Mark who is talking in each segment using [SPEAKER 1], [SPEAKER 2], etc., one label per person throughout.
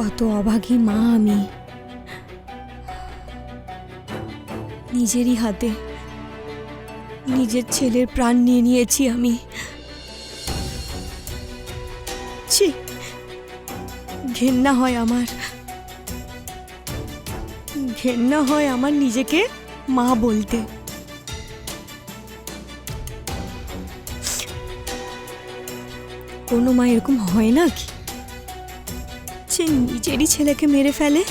[SPEAKER 1] কত অভাগী মা আমি। নিজেরই হাতে নিজের ছেলের প্রাণ নিয়ে নিয়েছি আমি। ছি, ঘেন্না হয় আমার। ঘেন্না হয় আমার নিজেকে মা বলতে। কোনো মা এরকম হয় না কি? সে নিজেরই ছেলেকে মেরে ফেলে?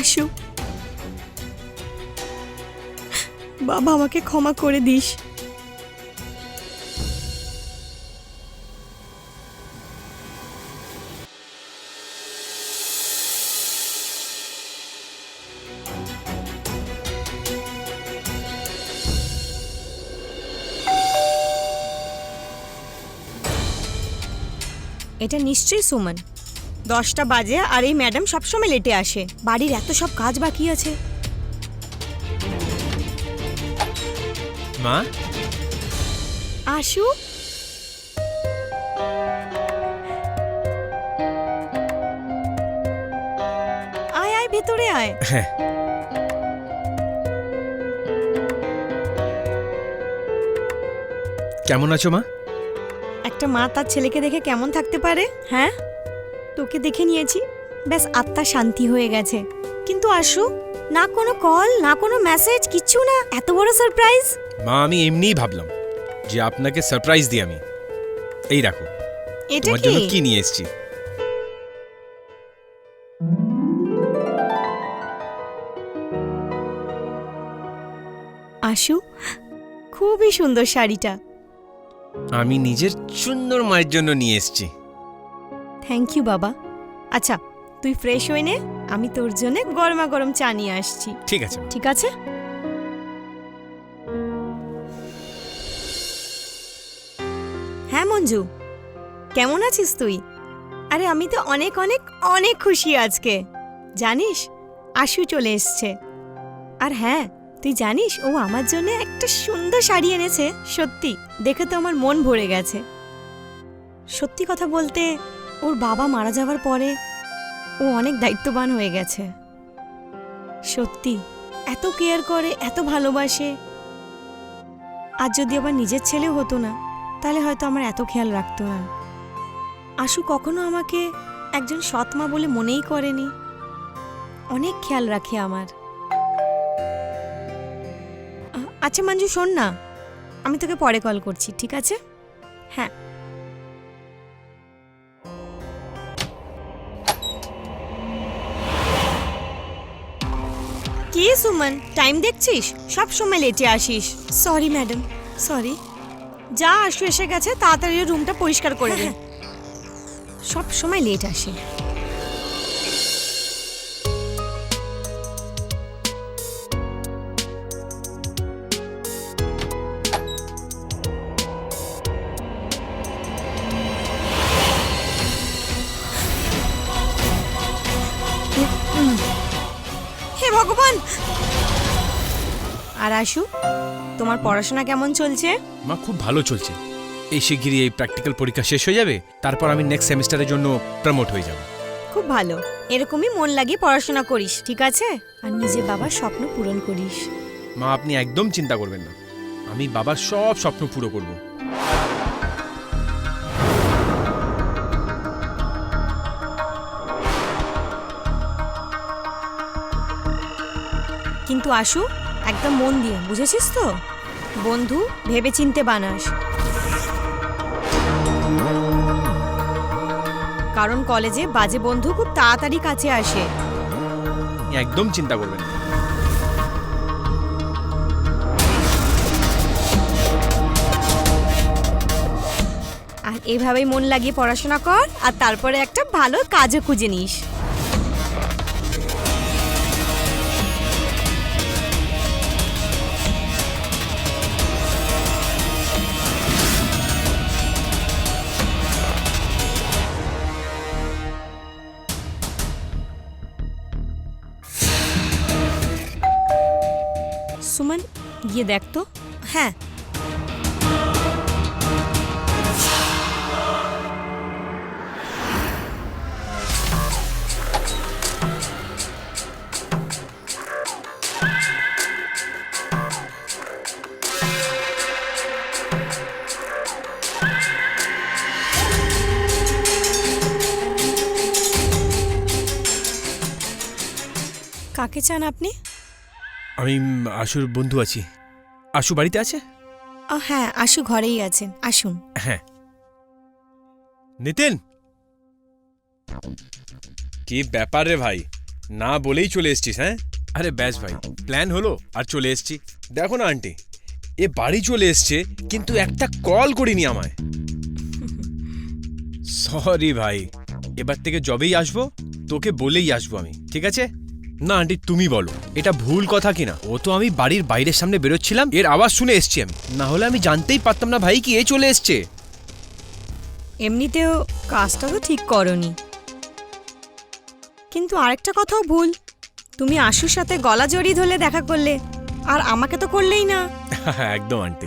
[SPEAKER 1] আসু বাবা আমাকে ক্ষমা করে দিস। এটা নিশ্চয়ই সুমন। দশটা বাজে আর এই ম্যাডাম সবসময় লেটে আসে। বাড়ির এত সব কাজ বাকি আছে।
[SPEAKER 2] মা?
[SPEAKER 1] আশু? আয় আয় ভেতরে আয়।
[SPEAKER 2] হ্যাঁ। কেমন আছো মা?
[SPEAKER 1] একটা মা তার ছেলেকে দেখে কেমন থাকতে পারে হ্যাঁ? তোকে দেখে নিয়েছি। ব্যাস আত্মা শান্তি হয়ে গেছে। কিন্তু আশু না কোনো কল না কোনো মেসেজ কিচ্ছু না। এত বড় সারপ্রাইজ?
[SPEAKER 2] মা আমি এমনিই ভাবলাম যে আপনাকে সারপ্রাইজ দিই আমি। এই রাখো
[SPEAKER 1] এটা
[SPEAKER 2] তোমার জন্য কি?
[SPEAKER 1] কি
[SPEAKER 2] নিয়ে এসেছি?
[SPEAKER 1] আশু খুবই সুন্দর শাড়িটা।
[SPEAKER 2] আমি নিজের সুন্দর মায়ের জন্য নিয়ে এসেছি।
[SPEAKER 1] থ্যাংক ইউ বাবা। আচ্ছা তুই ফ্রেশ হয়ে নে আমি তোর জন্য গরমা গরম চা নিয়ে আসছি।
[SPEAKER 2] ঠিক আছে
[SPEAKER 1] ঠিক আছে? হ্যাঁ মঞ্জু। কেমন আছিস তুই? আরে আমি তো অনেক অনেক অনেক খুশি আজকে। জানিস আশু চলে এসছে। আর হ্যাঁ তুই জানিস ও আমার জন্য একটা সুন্দর শাড়ি এনেছে, সত্যি। দেখে তো আমার মন ভরে গেছে। সত্যি কথা বলতে, ওর বাবা মারা যাওয়ার পরে ও অনেক দায়িত্ববান হয়ে গেছে। সত্যি, এত কেয়ার করে, এত ভালোবাসে। আর যদি আবার নিজের ছেলে হতো না, তাহলে হয়তো আমার এত খেয়াল রাখতো না। আশু কখনো আমাকে একজন সৎ মা বলে মনেই করেনি। অনেক খেয়াল রাখে আমার। আচ্ছা মঞ্জু শোন না। আমি তোকে পরে কল করছি ঠিক আছে? হ্যাঁ। কি সুমন টাইম দেখছিস? সব সময় লেটে আসিস। সরি ম্যাডাম সরি যা আসু এসে গেছে তাড়াতাড়ি রুমটা পরিষ্কার করে দে। সব সময় লেট আসে। আশু তোমার পড়াশোনা কেমন চলছে?
[SPEAKER 2] মা খুব ভালো চলছে। এই শিগগিরই এই প্র্যাকটিক্যাল পরীক্ষা শেষ হয়ে যাবে তারপর আমি নেক্সট সেমিস্টারের জন্য প্রমোট হয়ে যাব।
[SPEAKER 1] খুব ভালো। এরকমই মন লাগিয়ে পড়াশোনা করিস ঠিক আছে? আর নিজের বাবার স্বপ্ন পূরণ করিস।
[SPEAKER 2] মা আপনি একদম চিন্তা করবেন না। আমি বাবার সব স্বপ্ন পুরো করব।
[SPEAKER 1] কিন্তু আশু একদম মন দিয়ে বুঝেছিস তো? বন্ধু ভেবে চিনতে বানাস। কারণ কলেজে বাজে বন্ধু খুব তাড়াতাড়ি কাছে আসে।
[SPEAKER 2] একদম চিন্তা করবেন না।
[SPEAKER 1] আর এভাবেই মন লাগিয়ে পড়াশোনা কর আর তারপরে একটা ভালো কাজও খুঁজে নিস। গিয়ে দেখ তো। হ্যাঁ। কাকে চান আপনি?
[SPEAKER 2] আমি আশুর বন্ধু আছি। আশু বাড়িতে আছে?
[SPEAKER 1] হ্যাঁ আশু ঘরেই আছেন আসুন।
[SPEAKER 2] হ্যাঁ। নিতিন! কি ব্যাপার রে ভাই? না বলেই চলে এসছিস হ্যাঁ? আরে ব্যাস ভাই প্ল্যান হলো আর চলে এসছি। দেখো না আন্টি এ বাড়ি চলে এসছে কিন্তু একটা কল করিনি আমায়। সরি ভাই এবার থেকে যবেই আসব তোকে বলেই আসব আমি ঠিক আছে? না আন্টি তুমি বলো। এটা ভুল কথা কিনা? ও তো আমি বাড়ির বাইরের সামনে বেরোচ্ছিলাম এর আওয়াজ শুনে এসছি আমি। না হলে আমি জানতেই পারতাম না ভাই কি এ চলে এসছে।
[SPEAKER 1] এমনিতেও কাজটা তো ঠিক করনি। কিন্তু আরেকটা কথাও ভুল। তুমি আশুর সাথে গলা জড়িয়ে ধরলে দেখা করলে আর আমাকে তো করলেই না।
[SPEAKER 2] একদম আন্টি।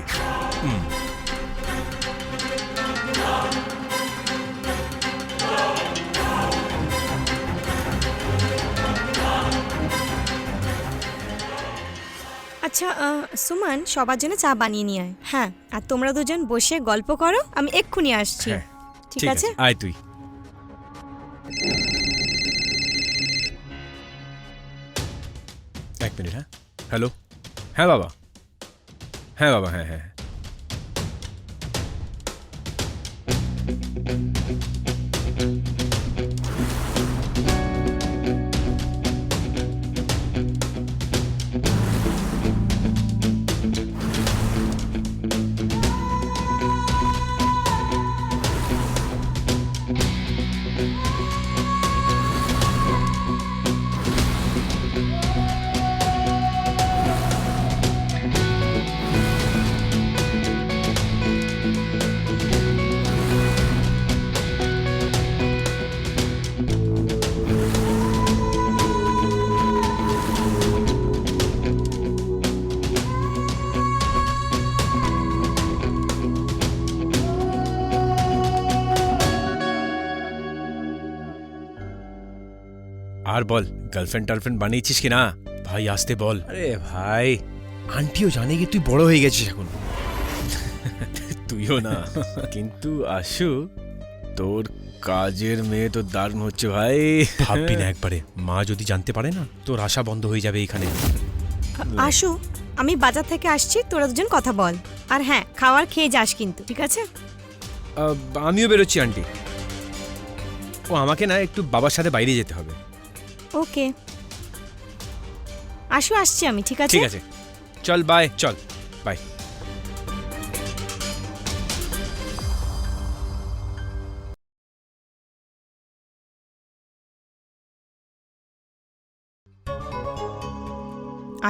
[SPEAKER 1] আচ্ছা সুমান সবার জন্য চা বানিয়ে নিয়ে আয়। হ্যাঁ আর তোমরা দুজন বসে গল্প করো আমি এক্ষুনি আসছি।
[SPEAKER 2] হ্যাঁ
[SPEAKER 1] ঠিক আছে?
[SPEAKER 2] আয় তুই। এক মিনিট হ্যাঁ? হ্যালো? হ্যাঁ বাবা। হ্যাঁ বাবা হ্যাঁ হ্যাঁ। আর বল গার্লফ্রেন্ড টার্লফ্রেন্ড বানিয়েছিস কি না ভাই আসতে বল। আরে ভাই আন্টিও জানে কি তুই বড় হয়ে গেছিস এখন। তুইও না। কিন্তু আশু তোর কাজের মেয়ে তো দারুণ হচ্ছে ভাই। ভাববি না একবারে। মা যদি জানতে পারে না তোর আশা বন্ধ হয়ে যাবে এখানে।
[SPEAKER 1] আশু আমি বাজার থেকে আসছি তোরা দুজন কথা বল। আর হ্যাঁ খাবার খেয়ে যাস কিন্তু ঠিক আছে?
[SPEAKER 2] আমিও বেরোচ্ছি আন্টি। ও আমাকে না একটু বাবার সাথে বাইরে যেতে হবে।
[SPEAKER 1] ওকে। আসো আসছি আমি ঠিক আছে?
[SPEAKER 2] ঠিক আছে। চল বাই চল বাই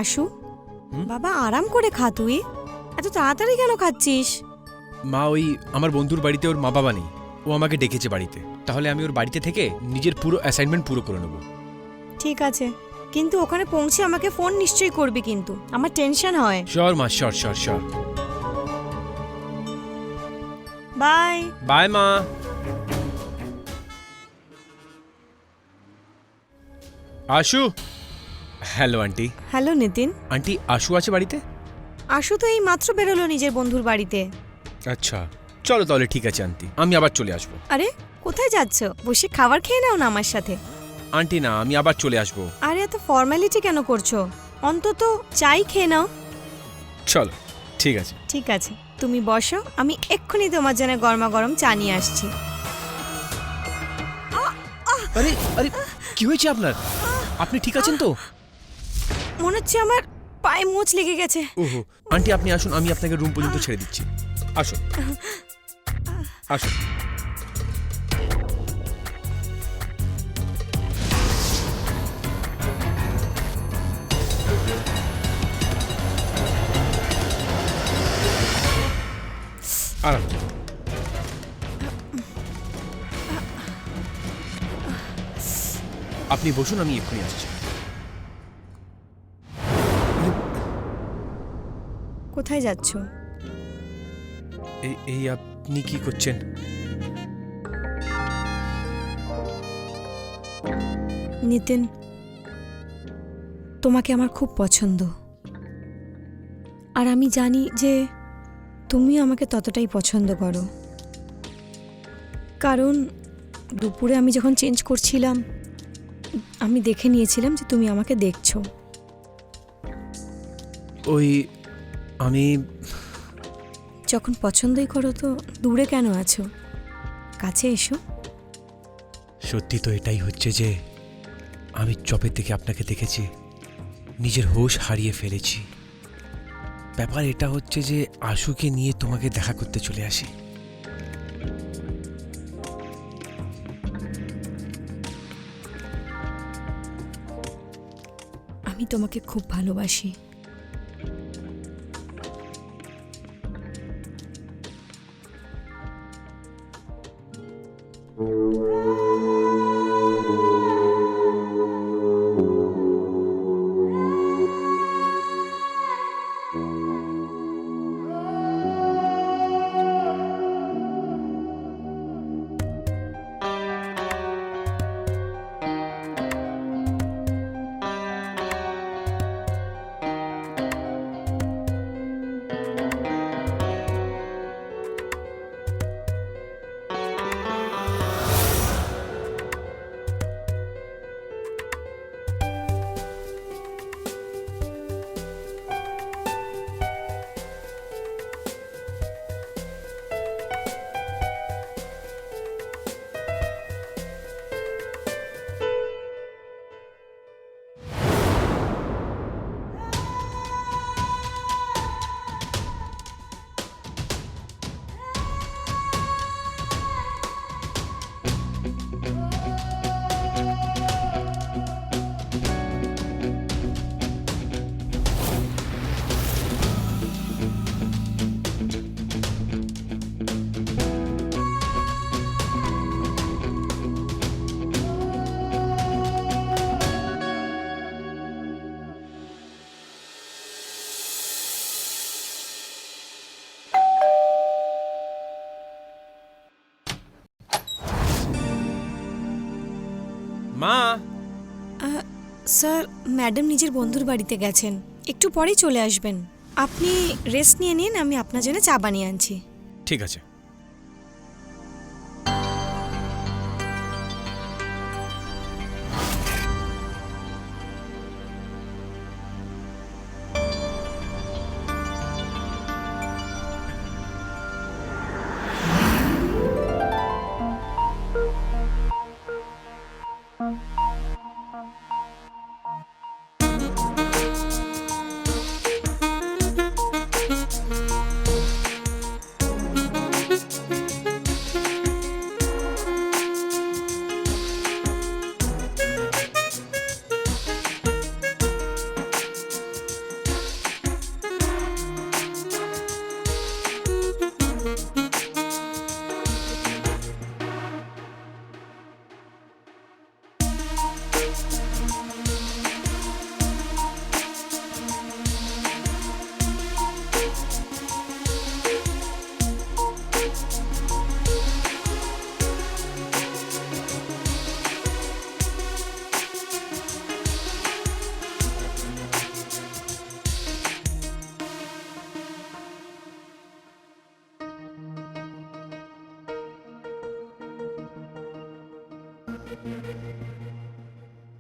[SPEAKER 1] আশু বাবা আরাম করে খা তুই। এত তাড়াতাড়ি কেন খাচ্ছিস?
[SPEAKER 2] মা ওই আমার বন্ধুর বাড়িতে ওর মা বাবা নেই। ও আমাকে ডেকেছে বাড়িতে। তাহলে আমি ওর বাড়িতে থেকে নিজের পুরো অ্যাসাইনমেন্ট পুরো করে নেব।
[SPEAKER 1] ঠিক আছে। কিন্তু ওখানে পৌঁছে আমাকে ফোন নিশ্চয়ই করবি কিন্তু। আমার টেনশন হয়।
[SPEAKER 2] শিওর মা sure sure sure
[SPEAKER 1] bye.
[SPEAKER 2] Bye মা। Ashu. Hello aunty
[SPEAKER 1] hello Nitin.
[SPEAKER 2] Aunty Ashu আছে বাড়িতে?
[SPEAKER 1] আশু তো এই মাত্র বেরোলো নিজের বন্ধুর বাড়িতে।
[SPEAKER 2] আচ্ছা চলো তাহলে ঠিক আছে আন্টি আমি আবার চলে আসব।
[SPEAKER 1] আরে কোথায় যাচ্ছ? বসে খাবার খেয়ে নাও না আমার সাথে।
[SPEAKER 2] আন্টি না আমি আবার চলে আসব।
[SPEAKER 1] আরে এত ফর্মালিটি কেন করছ? অন্তত চাই খেয়ে নাও।
[SPEAKER 2] চলো ঠিক আছে।
[SPEAKER 1] ঠিক আছে তুমি বসো আমি এক্ষুনি তোমার জন্য গরমা গরম চা নিয়ে আসছি।
[SPEAKER 2] আরে আরে কি হয়েছে আপনার? আপনি ঠিক আছেন তো?
[SPEAKER 1] মনে হচ্ছে আমার পায়ে মোচ লেগে গেছে।
[SPEAKER 2] ওহো আন্টি আপনি আসুন আমি আপনাকে রুম পর্যন্ত ছেড়ে দিচ্ছি। আসুন। আসুন। আরাম আপনি বসুন আমি এক্ষুনি আসছি।
[SPEAKER 1] কোথায় যাচ্ছ?
[SPEAKER 2] এই এই আপনি কি করছেন?
[SPEAKER 1] নিতিন তোমাকে আমার খুব পছন্দ। আর আমি জানি যে তুমি আমাকে ততটাই পছন্দ করো। কারণ দুপুরে আমি যখন চেঞ্জ করছিলাম আমি দেখে নিয়েছিলাম যে তুমি আমাকে দেখছ।
[SPEAKER 2] ওই আমি
[SPEAKER 1] যখন পছন্দই করো তো দূরে কেন আছো? কাছে এসো।
[SPEAKER 2] সত্যি তো এটাই হচ্ছে যে আমি চপের থেকে আপনাকে দেখেছি নিজের হোশ হারিয়ে ফেলেছি। ব্যাপার এটা হচ্ছে যে আশুকে নিয়ে তোমাকে দেখা করতে চলে আসি।
[SPEAKER 1] আমি তোমাকে খুব ভালোবাসি।
[SPEAKER 2] মা।
[SPEAKER 1] স্যার ম্যাডাম নিজের বন্ধুর বাড়িতে গেছেন। একটু পরেই চলে আসবেন। আপনি রেস্ট নিয়ে নিন আমি আপনার জন্য চা বানিয়ে আনছি।
[SPEAKER 2] ঠিক আছে।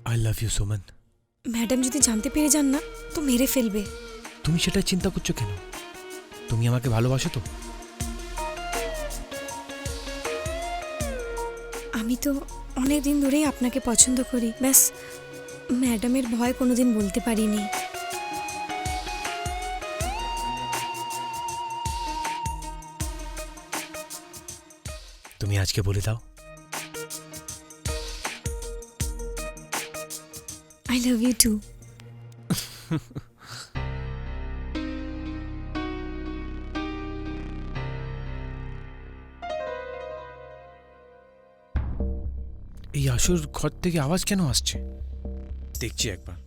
[SPEAKER 2] I love you Soman
[SPEAKER 1] madam যদি জানতে পেরে যান না তো মেরে ফেলবে।
[SPEAKER 2] তুমি সেটা চিন্তা করছ কেন? তুমি আমাকে ভালোবাসো তো?
[SPEAKER 1] আমি তো অনেক দিন ধরেই আপনাকে পছন্দ করি। ব্যাস ম্যাডামের ভয় কোনোদিন বলতে পারিনি।
[SPEAKER 2] তুমি আজকে বলে দাও।
[SPEAKER 1] আই লাভ ইউ টু
[SPEAKER 2] এই আসুর ঘর থেকে আওয়াজ কেন আসছে? দেখছি একবার।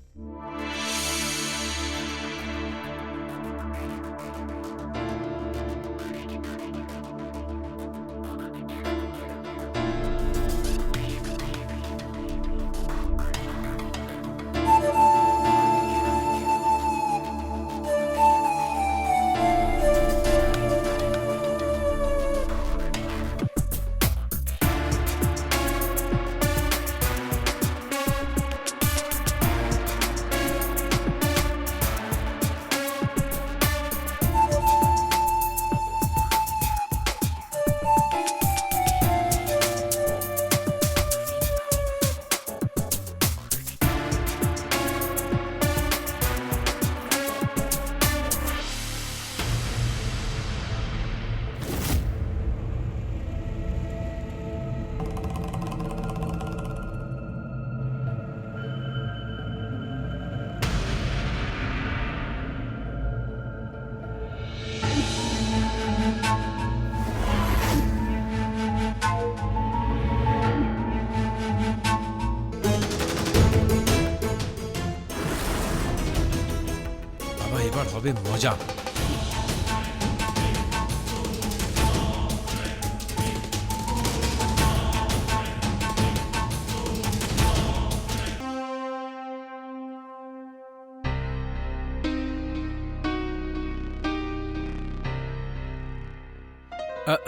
[SPEAKER 2] হবে মজা।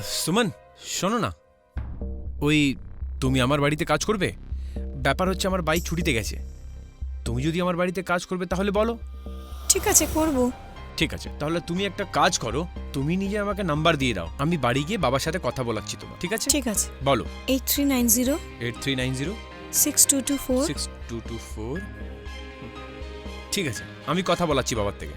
[SPEAKER 2] সুমন, শোনো না। ওই তুমি আমার বাড়িতে কাজ করবে? ব্যাপার হচ্ছে আমার বাইক ছুটিতে গেছে। তুমি যদি আমার বাড়িতে কাজ করবে তাহলে বলো।
[SPEAKER 1] ঠিক আছে, করব।
[SPEAKER 2] ঠিক আছে তাহলে তুমি একটা কাজ করো তুমি নিজে আমাকে নাম্বার দিয়ে দাও আমি বাড়ি গিয়ে বাবার সাথে কথা বলাচ্ছি তোমার ঠিক আছে?
[SPEAKER 1] ঠিক আছে।
[SPEAKER 2] বলো।
[SPEAKER 1] Eight three nine zero
[SPEAKER 2] eight three nine zero
[SPEAKER 1] six two two four
[SPEAKER 2] six two two four ঠিক আছে আমি কথা বলাচ্ছি বাবার থেকে।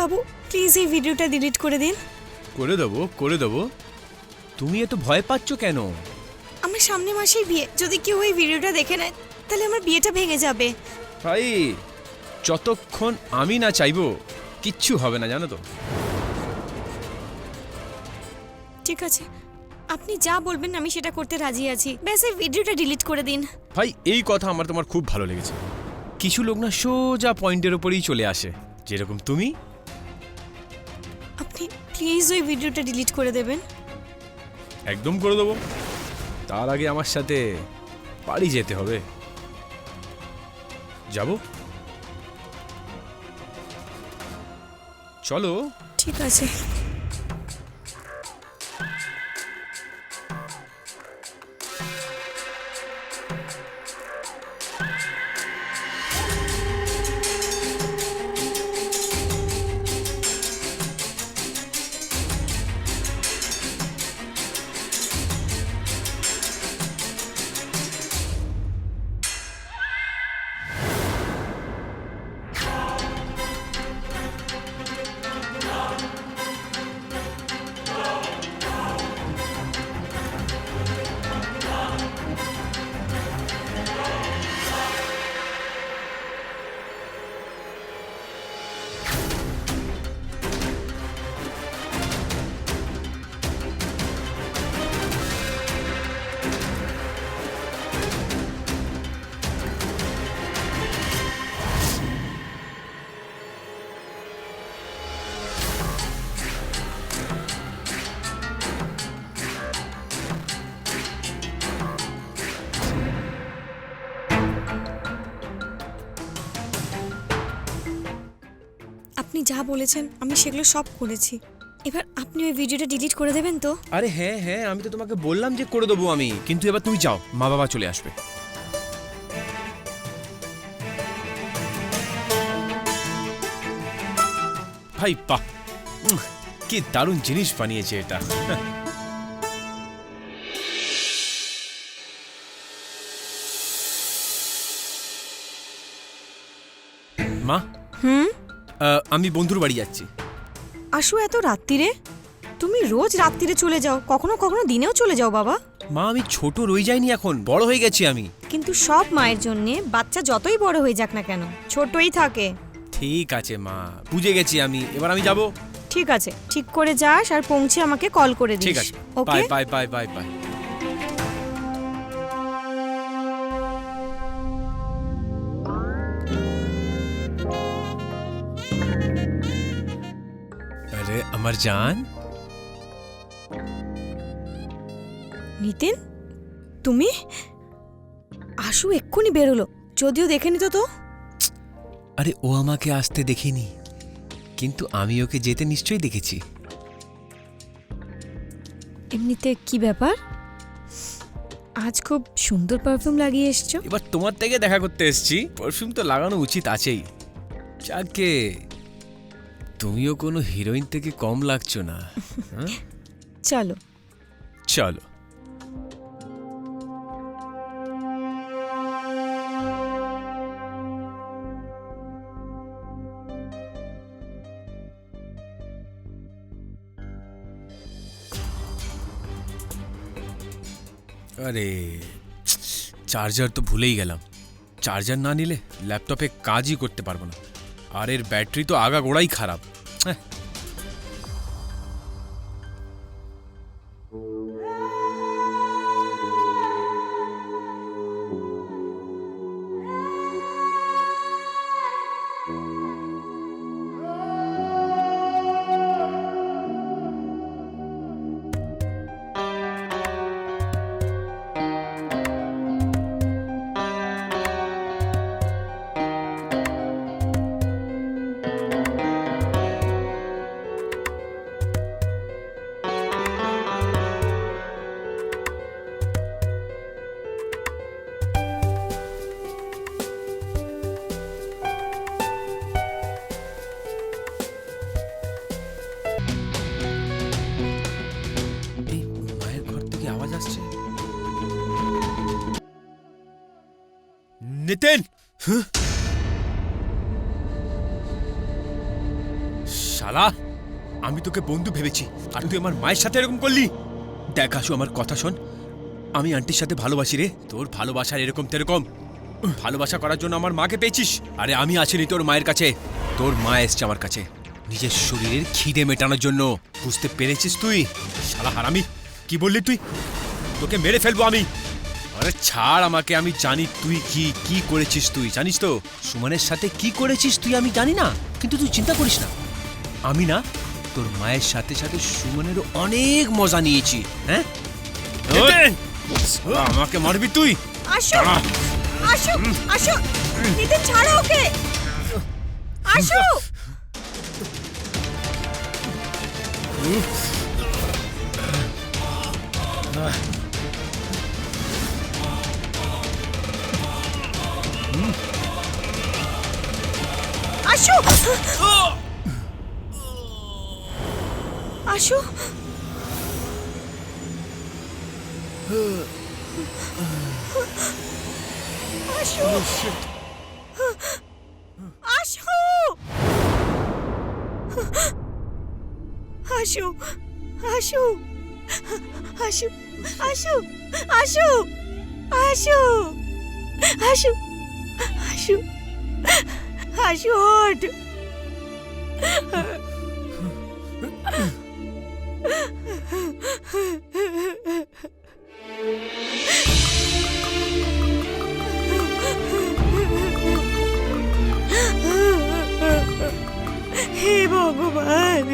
[SPEAKER 1] বাবু প্লিজ এই ভিডিওটা ডিলিট করে দিন।
[SPEAKER 2] করে দেবো করে দেবো। তুমি এত ভয় পাচ্ছ কেন?
[SPEAKER 1] আমার সামনে মাসেই বিয়ে। যদি কেউ এই ভিডিওটা দেখে নেয় তাহলে আমার বিয়েটা ভেঙে যাবে।
[SPEAKER 2] ভাই যতক্ষণ আমি না চাইব কিচ্ছু হবে না জানো তো।
[SPEAKER 1] ঠিক আছে। আপনি যা বলবেন আমি সেটা করতে রাজি আছি। ব্যাস এই ভিডিওটা ডিলিট করে দিন।
[SPEAKER 2] ভাই এই কথা আমার তোমার খুব ভালো লেগেছে। কিছু লোক না সোজা পয়েন্টের ওপরেই চলে আসে যেরকম তুমি।
[SPEAKER 1] প্লিজ ওই ভিডিওটা ডিলিট করে দেবেন।
[SPEAKER 2] একদম করে দেবো। তার আগে আমার সাথে বাড়ি যেতে হবে। যাব? চলো।
[SPEAKER 1] ঠিক আছে। যা বলেছেন, আমি সেগুলো সব করেছি। এবার আপনি ওই ভিডিওটা ডিলিট করে দেবেন তো?
[SPEAKER 2] আরে হ্যাঁ হ্যাঁ আমি তো তোমাকে বললাম যে করে দেবো আমি। কিন্তু এবার তুমি যাও, মা বাবা চলে আসবে। ভাই পা কি দারুণ জিনিস বানিয়েছে এটা। আমি বন্ধুর বাড়ি যাচ্ছি।
[SPEAKER 1] আসো এত রাত্রিরে তুমি রোজ রাত্রিরে চলে যাও। কখনো কখনো দিনেও চলে যাও বাবা।
[SPEAKER 2] মা আমি ছোট রয়ে যাইনি এখন। বড় হয়ে গেছি আমি।
[SPEAKER 1] কিন্তু সব মায়ের জন্য বাচ্চা যতই বড় হয়ে যাক না কেন ছোটই থাকে।
[SPEAKER 2] ঠিক আছে মা। বুঝে গেছি আমি। এবার আমি যাব।
[SPEAKER 1] ঠিক আছে। ঠিক করে যাস আর পৌঁছে আমাকে কল করে দিস।
[SPEAKER 2] ঠিক আছে।
[SPEAKER 1] Okay?
[SPEAKER 2] Bye bye bye bye bye. আরে আমার জান?
[SPEAKER 1] নিতিন? তুমি? আশু এক্ষুনি বেরোলো। যদিও দেখে নিত তো।
[SPEAKER 2] আরে ও আমাকে আসতে দেখিনি। কিন্তু আমি ওকে যেতে নিশ্চয়ই দেখেছি।
[SPEAKER 1] এমনিতে কি ব্যাপার? আজ খুব সুন্দর পারফিউম লাগিয়ে এসছো।
[SPEAKER 2] এবার তোমার থেকে দেখা করতে এসেছি। পারফিউম তো লাগানো উচিত আছেই। যাকে তুমিও কোনো হিরোইন থেকে কম লাগছো না হ্যাঁ?
[SPEAKER 1] চলো।
[SPEAKER 2] চলো। আরে চার্জার তো ভুলেই গেলাম। চার্জার না নিলে ল্যাপটপে কাজই করতে পারব না। আর এর ব্যাটারি তো আগা গোড়াই খারাপ। নিতেন? শালা, আমি তোকে বন্ধু ভেবেছি, আর তুই আমার মায়ের সাথে এরকম করলি? দেখ আসু আমার কথা শোন। আমি আন্টির সাথে ভালোবাসি রে, তোর ভালোবাসার এরকম তেরকম। ভালোবাসা করার জন্য আমার মাকে পেয়েছিস? আরে আমি আছিনি তোর মায়ের কাছে। তোর মা এসছে আমার কাছে। নিজের শরীরের খিদে মেটানোর জন্য। বুঝতে পেরেছিস তুই? শালা হারামি, কি বললি তুই? তোকে মেরে ফেলব আমি। আরে ছাড় আমাকে আমি জানি তুই কি কি করেছিস তুই জানিস তো? সুমনের সাথে কি করেছিস তুই আমি জানি না কিন্তু তুই চিন্তা করিস না। আমি না তোর মায়ের সাথে সাথে সুমনেরও অনেক মজা নিয়েছি হ্যাঁ? আমাকে মারবি তুই?
[SPEAKER 1] আসো! আসো! আসো! নিতে ছাড়ো ওকে! আসো আসো আসো আসো আসো আসো আসো আসো আসো আসো আসো আসো আসো ওঠ। হে ভগবান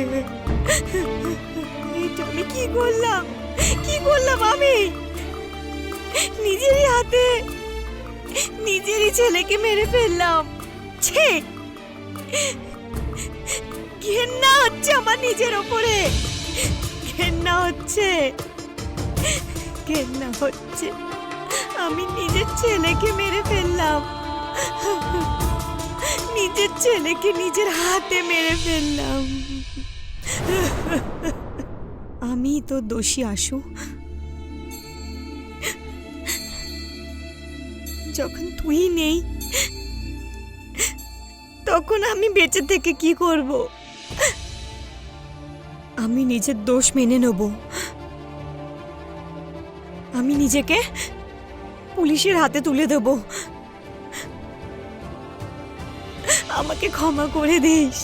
[SPEAKER 1] এটা আমি কি করলাম? কি করলাম আমি? নিজেরই হাতে, নিজেরই ছেলেকে মেরে ফেললাম। ছে ঘেন্না হচ্ছে আমার নিজের ওপরে। ঘেন্না হচ্ছে। ঘেন্না হচ্ছে। আমি নিজের ছেলেকে মেরে ফেললাম। নিজের ছেলেকে নিজের হাতে মেরে ফেললাম। আমি তো দোষী আসু যখন তুই নেই তখন আমি বেঁচে থেকে কি করব? আমি নিজের দোষ মেনে নেব। আমি নিজেকে পুলিশের হাতে তুলে দেব। আমাকে ক্ষমা করে দিস।